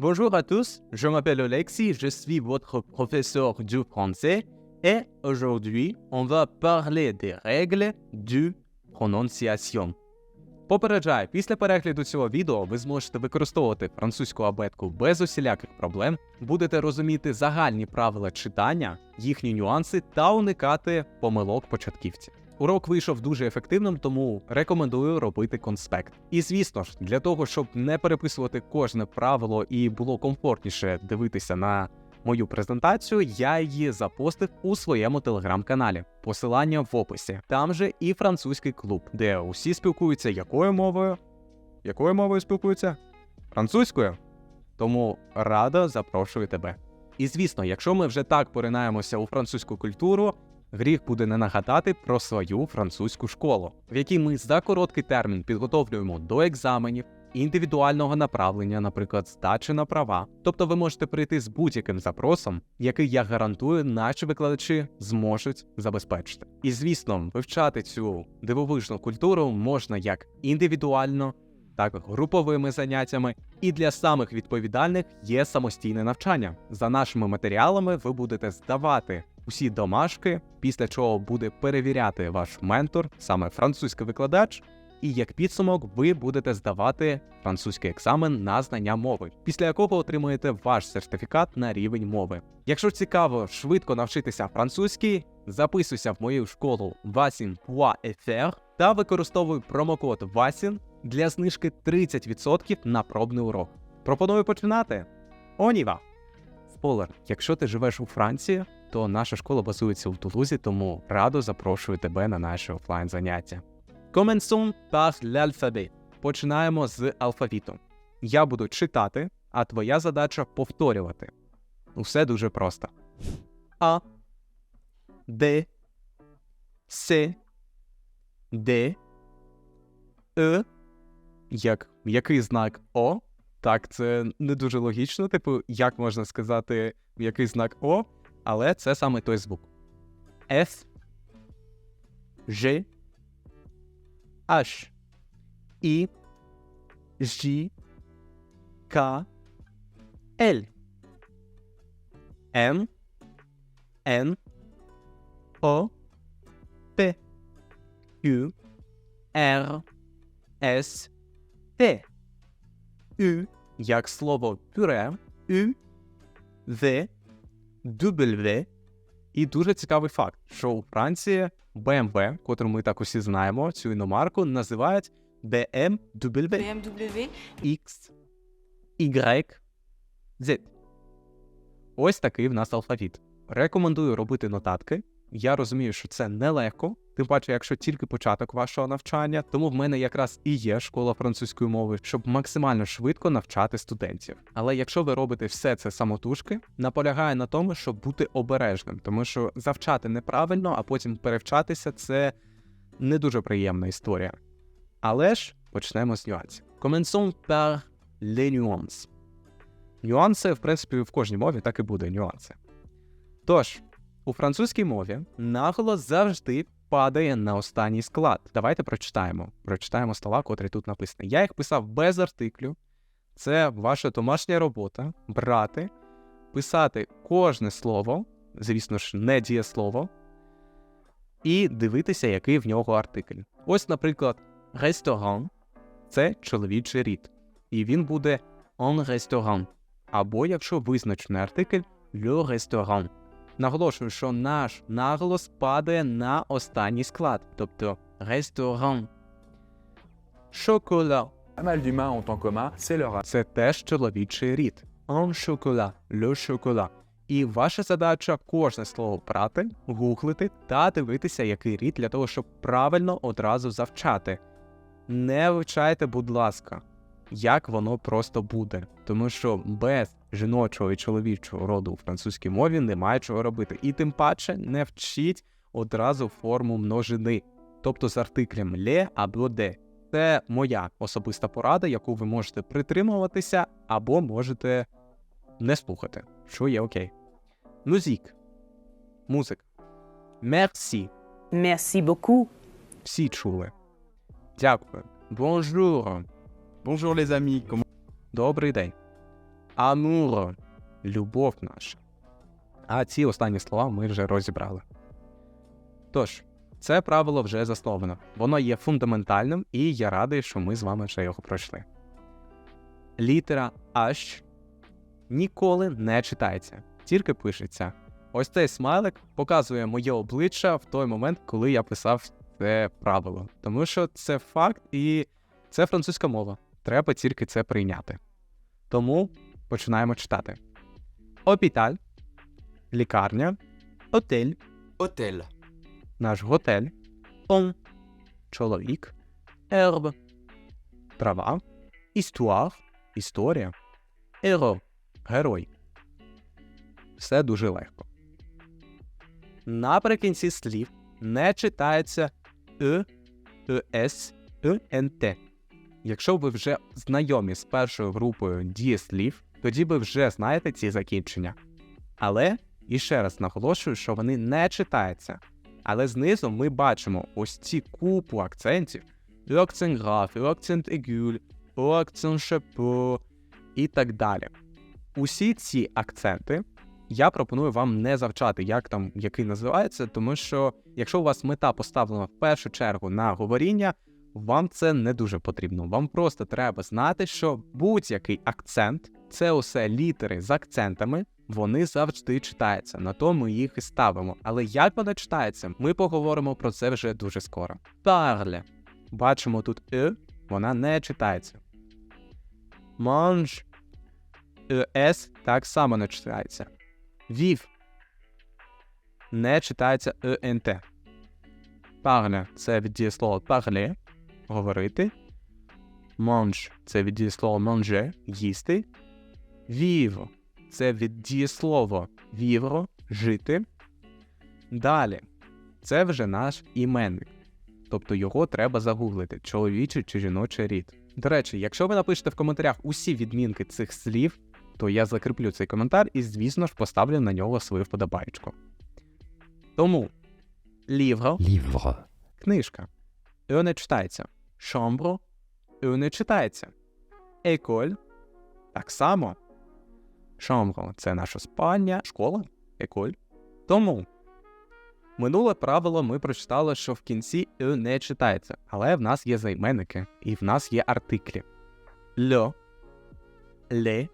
Bonjour à tous, je m'appelle Alexis, je suis votre professeur du français et aujourd'hui on va parler des règles du prononciation. Попереджаю, після перегляду цього відео ви зможете використовувати французьку абетку без усіляких проблем, будете розуміти загальні правила читання, їхні нюанси та уникати помилок початківців. Урок вийшов дуже ефективним, тому рекомендую робити конспект. І звісно ж, для того, щоб не переписувати кожне правило і було комфортніше дивитися на мою презентацію, я її запостив у своєму телеграм-каналі. Посилання в описі. Там же і французький клуб, де усі спілкуються якою мовою? Якою мовою спілкуються? Французькою. Тому радо запрошую тебе. І звісно, якщо ми вже так поринаємося у французьку культуру, гріх буде не нагадати про свою французьку школу, в якій ми за короткий термін підготовлюємо до екзаменів, індивідуального направлення, наприклад, здачі на права. Тобто ви можете прийти з будь-яким запросом, який я гарантую, наші викладачі зможуть забезпечити. І звісно, вивчати цю дивовижну культуру можна як індивідуально. Так, груповими заняттями, і для самих відповідальних є самостійне навчання. За нашими матеріалами ви будете здавати усі домашки, після чого буде перевіряти ваш ментор, саме французький викладач, і як підсумок ви будете здавати французький екзамен на знання мови, після якого отримуєте ваш сертифікат на рівень мови. Якщо цікаво швидко навчитися французькій, записуйся в мою школу vasin.fr та використовуй промокод VASIN для знижки 30% на пробний урок. Пропоную починати. Оніва! Спойлер, якщо ти живеш у Франції, то наша школа базується у Тулузі, тому радо запрошую тебе на наше офлайн заняття. Commençons par l'alphabet. Починаємо з алфавіту. Я буду читати, а твоя задача повторювати. Усе дуже просто. А, Д, С, Д, Е. Як який знак О? Так, це не дуже логічно. Типу, як можна сказати, який знак О, але це саме той звук. F, G, H, I, J, K, L, M, N, O, P, Q, R, S, T. U, як слово пюре, U, V, W. І дуже цікавий факт, що у Франції BMW, котру ми так усі знаємо, цю іномарку називають BMW BMW, X, Y, Z. Ось такий в нас алфавіт. Рекомендую робити нотатки. Я розумію, що це нелегко, тим паче, якщо тільки початок вашого навчання, тому в мене якраз і є школа французької мови, щоб максимально швидко навчати студентів. Але якщо ви робите все це самотужки, наполягаю на тому, щоб бути обережним, тому що завчати неправильно, а потім перевчатися це не дуже приємна історія. Але ж почнемо з нюансів. Commençons par les nuances. Нюанси, в принципі, в кожній мові так і буде нюанси. Тож, у французькій мові наголос завжди падає на останній склад. Давайте прочитаємо. Прочитаємо слова, котрі тут написані. Я їх писав без артиклю. Це ваша домашня робота брати, писати кожне слово, звісно ж, не дієслово, і дивитися, який в нього артикль. Ось, наприклад, ресторан це чоловічий рід, і він буде en restaurant. Або якщо визначений артикль le restaurant. Наголошую, що наш наголос падає на останній склад, тобто ресторан. Шокола це теж чоловічий рід. En chocolat, le chocolat. І ваша задача кожне слово брати, гуглити та дивитися, який рід для того, щоб правильно одразу завчати. Не вивчайте, будь ласка, як воно просто буде, тому що без жіночого і чоловічого роду у французькій мові немає чого робити. І тим паче не вчіть одразу форму множини, тобто з артиклем ле або де. Це моя особиста порада, яку ви можете притримуватися або можете не слухати, що є окей. Музик. Музика. Merci. Merci beaucoup. Всі чули. Дякую. Bonjour. Bonjour les amis, Добрий день. Амуро любов наша. А ці останні слова ми вже розібрали. Тож, це правило вже засновано. Воно є фундаментальним, і я радий, що ми з вами вже його пройшли. Літера H ніколи не читається, тільки пишеться. Ось цей смайлик показує моє обличчя в той момент, коли я писав це правило. Тому що це факт і це французька мова. Треба тільки це прийняти. Тому починаємо читати. Опіталь, лікарня, отель, Hôtel. наш готель, он, чоловік, ерб, трава, істуар, історія, еро, герой. Все дуже легко. Наприкінці слів не читається «ы», «ес», «ент». Якщо ви вже знайомі з першою групою дієслів, тоді ви вже знаєте ці закінчення. Але і ще раз наголошую, що вони не читаються. Але знизу ми бачимо ось ці купу акцентів: акцент граф, акцент егюль, акцент шепо і так далі. Усі ці акценти я пропоную вам не завчати, як там який називається, тому що якщо у вас мета поставлена в першу чергу на говоріння, вам це не дуже потрібно. Вам просто треба знати, що будь-який акцент це усе літери з акцентами, вони завжди читаються. На то ми їх і ставимо. Але як вони читаються, ми поговоримо про це вже дуже скоро. Парле. Бачимо тут «е», вона не читається. Манж. «ес» так само не читається. Вів. Не читається «ент». Парле – це від дієслова parler, говорити. Манж – це від дієслова manger, їсти. Вівро – це від дієслова вівро, жити. Далі. Це вже наш іменник. Тобто його треба загуглити, чоловічий чи жіночий рід. До речі, якщо ви напишете в коментарях усі відмінки цих слів, то я закріплю цей коментар і, звісно ж, поставлю на нього свою вподобаєчку. Тому лівро Livre. книжка. Е не читається. Шомбро е не читається. Еколь так само. Шомбро це наша спальня, школа, еколь. Тому минуле правило ми прочитали, що в кінці е не читається, але в нас є займенники і в нас є артиклі. Льо, ле,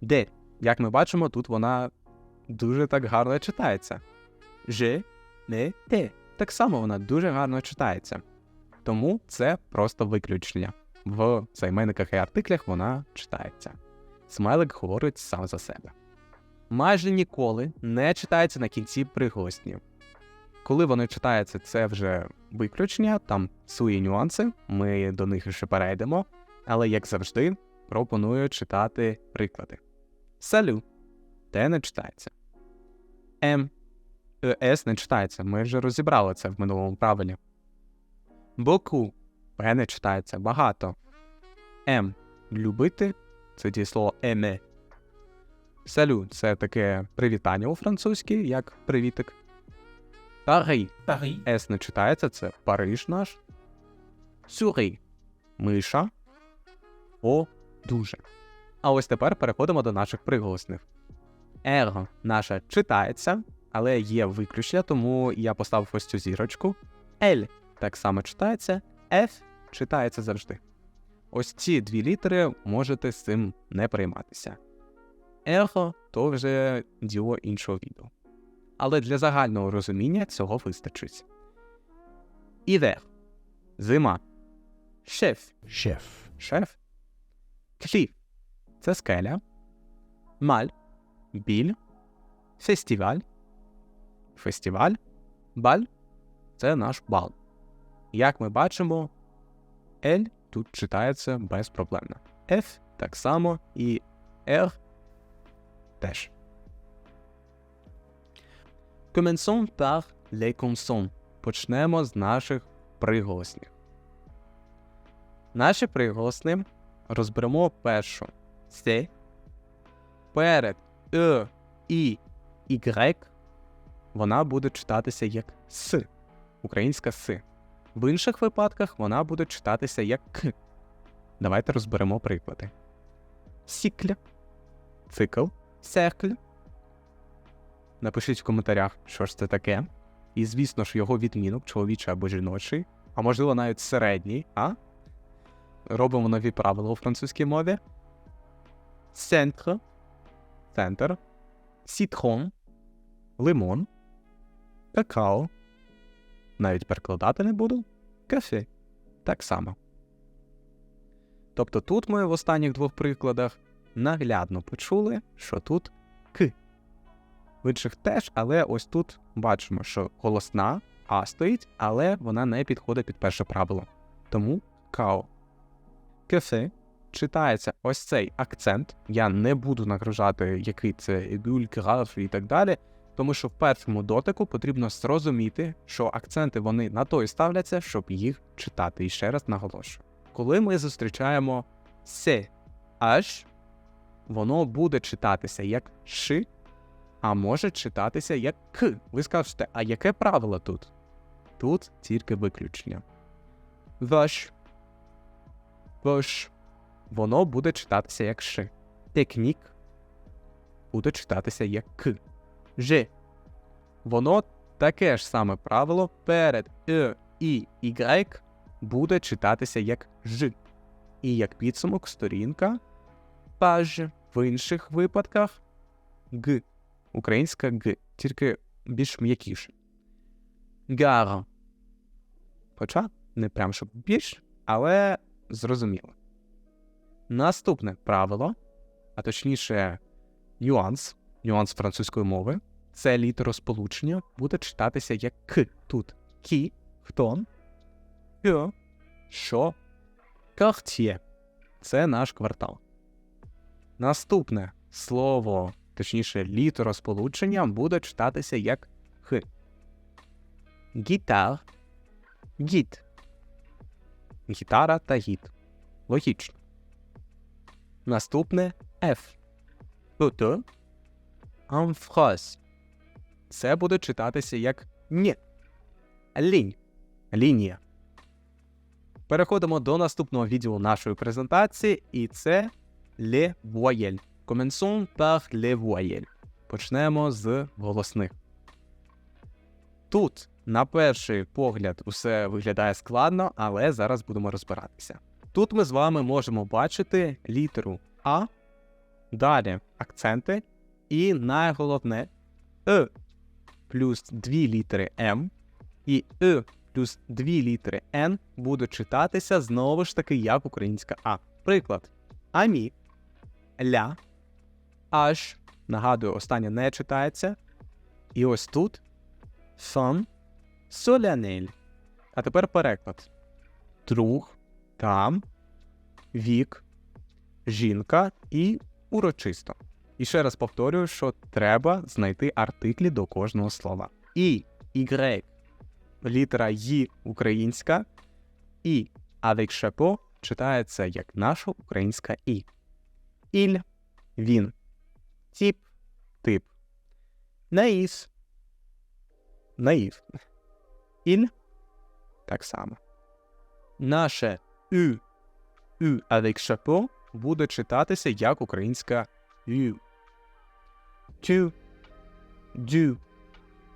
де. Як ми бачимо, тут вона дуже так гарно читається. Же, не, те. Так само вона дуже гарно читається. Тому це просто виключення. В займенниках і артиклях вона читається. Смайлик говорить сам за себе. Майже ніколи не читається на кінці приголоснів. Коли вони читаються, це вже виключення, там свої нюанси, ми до них ще перейдемо. Але, як завжди, пропоную читати приклади. Салю. Те не читається. М. С не читається. Ми вже розібрали це в минулому правилі. Боку. П не читається багато. М. Любити це дієслово еме. Салю це таке привітання у французькій, як привітик. Парі. Paris. С не читається, це Париж наш. Сюрі. Миша. О. Дуже. А ось тепер переходимо до наших приголосних. Р наша читається, але є виключення, тому я поставив ось цю зірочку. L так само читається, F читається завжди. Ось ці дві літери можете з цим не прийматися. R то вже діло іншого відео. Але для загального розуміння цього вистачить. Івер. Зима. Шеф. Chef. Шеф. Кліф. Це скеля. Маль. Біль. Фестиваль. Фестиваль. Баль. Це наш бал. Як ми бачимо, L тут читається безпроблемно. F так само і R теж. Commençons par les consonnes. Почнемо з наших приголосних. Наші приголосні розберемо першу С. Перед Е, І, Y вона буде читатися як С. Українська С. В інших випадках вона буде читатися як К. Давайте розберемо приклади. Сікля. цикл, cercle. Напишіть в коментарях, що ж це таке. І, звісно ж, його відмінок, чоловічий або жіночий, а можливо навіть середній, а? Робимо нові правила у французькій мові. Centre, центр, citron, лимон, какао. Навіть перекладати не буду. Кафе. Так само. Тобто тут ми в останніх двох прикладах наглядно почули, що тут К. В інших теж, але ось тут бачимо, що голосна А стоїть, але вона не підходить під перше правило. Тому као. Кафе читається ось цей акцент. Я не буду нагружати, який це егюль, граф і так далі. Тому що в першому дотику потрібно зрозуміти, що акценти вони на той ставляться, щоб їх читати. І ще раз наголошую. Коли ми зустрічаємо се аж, воно буде читатися як ши, а може читатися як к. Ви скажете, а яке правило тут? Тут тільки виключення. Ваш. Ваш. Воно буде читатися як ши. Технік буде читатися як к. Ж. Воно таке ж саме правило перед е і y буде читатися як ж. І як підсумок сторінка паж в інших випадках г. Українська г, тільки більш м'якіше. Гара. Хоча не прям щоб більш, але зрозуміло. Наступне правило, а точніше, нюанс, нюанс французької мови, це літеросполучення буде читатися як к. Тут кі, хто, що, що, quartier. Це наш квартал. Наступне слово, точніше, літеросполучення буде читатися як х. Гітар, гіт. Гітара та гіт. Логічно. Наступне F. Ото. Амфраз. Це буде читатися як ні. Лінь. Лінія. Переходимо до наступного відділу нашої презентації, і це les voyelles. Commençons par les voyelles. Почнемо з голосних. Тут, на перший погляд, усе виглядає складно, але зараз будемо розбиратися. Тут ми з вами можемо бачити літеру А, далі акценти, і найголовне Е плюс дві літери М і Е плюс дві літери Н будуть читатися знову ж таки як українська А. Приклад: Амі, ля, аж. Нагадую, останнє не читається. І ось тут фан, солянель. А тепер переклад: друг, там, вік, жінка і урочисто. І ще раз повторюю, що треба знайти артиклі до кожного слова. І, Y, літера «ї» українська, і avec читається як наша українська І. Іль він. Тіп тип. Наїв. Наїв. Іль так само. Наше Ю Ю avec буде читатися як українська Ю. Тю. Дю.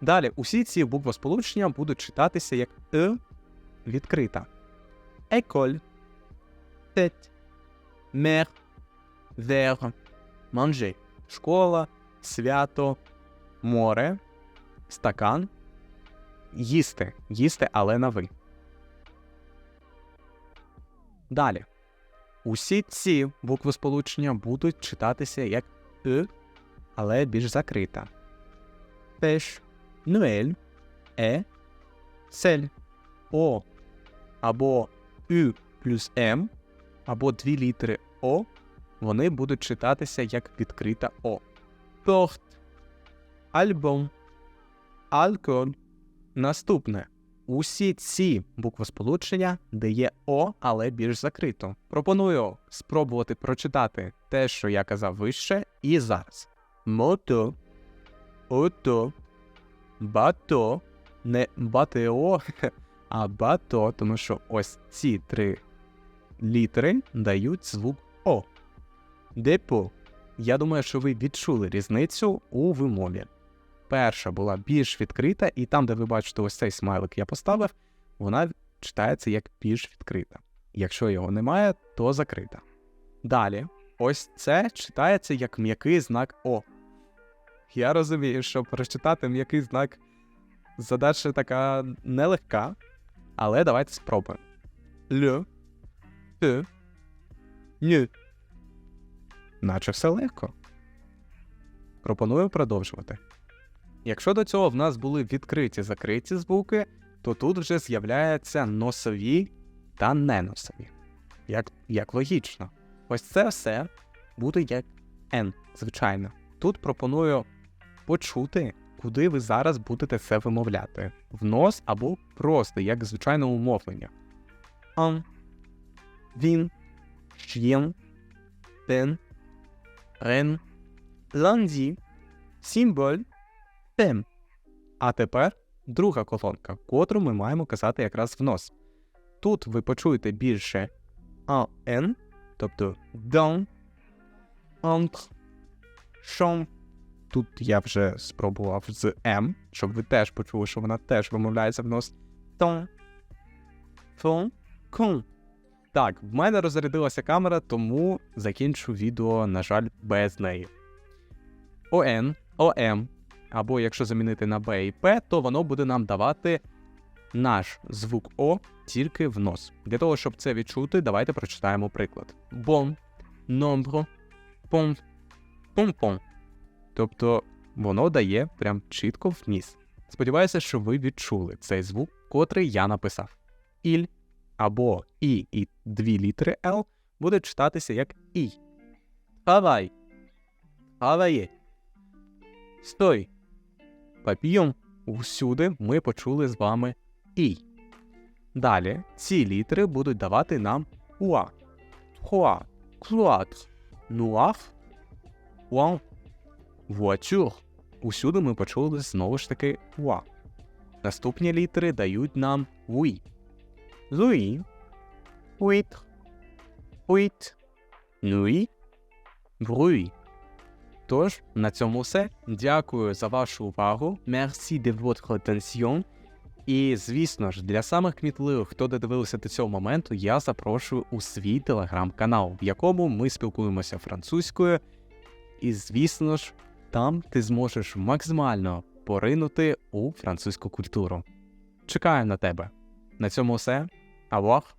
Далі усі ці буквосполучення будуть читатися як Е відкрита. Еколь. Тет. Мер. Вер. Манже. Школа. Свято. Море. Стакан. Їсти. Їсти, але на ви. Далі. Усі ці буквосполучення будуть читатися як Е, але більш закрита. Пеш. Нуель, Е, Цель, О або Ю плюс М, або дві літери О, вони будуть читатися як відкрита О. Порт, альбом, алкоголь. Наступне. Усі ці буквосполучення, де є О, але більш закрито. Пропоную спробувати прочитати те, що я казав вище, і зараз. Мото, ото, бато, не батео, а бато, тому що ось ці три літери дають звук О. Депо, я думаю, що ви відчули різницю у вимові. Перша була більш відкрита, і там, де ви бачите ось цей смайлик я поставив, вона читається як більш відкрита. Якщо його немає, то закрита. Далі, ось це читається як м'який знак О. Я розумію, що прочитати м'який знак задача така нелегка, але давайте спробуємо. Л, Т, Н. Наче все легко. Пропоную продовжувати. Якщо до цього в нас були відкриті закриті звуки, то тут вже з'являються носові та неносові. Як, як логічно. Ось це все буде як N, звичайно. Тут пропоную почути, куди ви зараз будете це вимовляти: в нос або просто як звичайне умовлення. Ан, він, він, пен, рен, ланді, символь, тем. А тепер друга колонка, котру ми маємо казати якраз в нос. Тут ви почуєте більше АН, тобто down, entre, champ. Тут я вже спробував з М, щоб ви теж почули, що вона теж вимовляється в нос. Тон, фон, кон. Так, в мене розрядилася камера, тому закінчу відео, на жаль, без неї. ОН, ОМ, або якщо замінити на Б і П, то воно буде нам давати наш звук О тільки в нос. Для того, щоб це відчути, давайте прочитаємо приклад. Бон, номбро, пом, пом-пом. Тобто воно дає прям чітко в ніс. Сподіваюся, що ви відчули цей звук, котрий я написав. Іль або І і дві літери Л буде читатися як І. Хавай. Хаває. Стой. Папієм. Усюди ми почули з вами І. Далі ці літери будуть давати нам уа, хуа, клуатр, нуах, уан, вуатюр. Усюди ми почули знову ж таки уа. Наступні літери дають нам уі. Луї, уітр, уіт, нуї, бруї. Тож, на цьому все. Дякую за вашу увагу. Merci de votre attention. І, звісно ж, для самих кмітливих, хто додивився до цього моменту, я запрошую у свій телеграм-канал, в якому ми спілкуємося французькою. І, звісно ж, там ти зможеш максимально поринути у французьку культуру. Чекаю на тебе. На цьому все. Авах!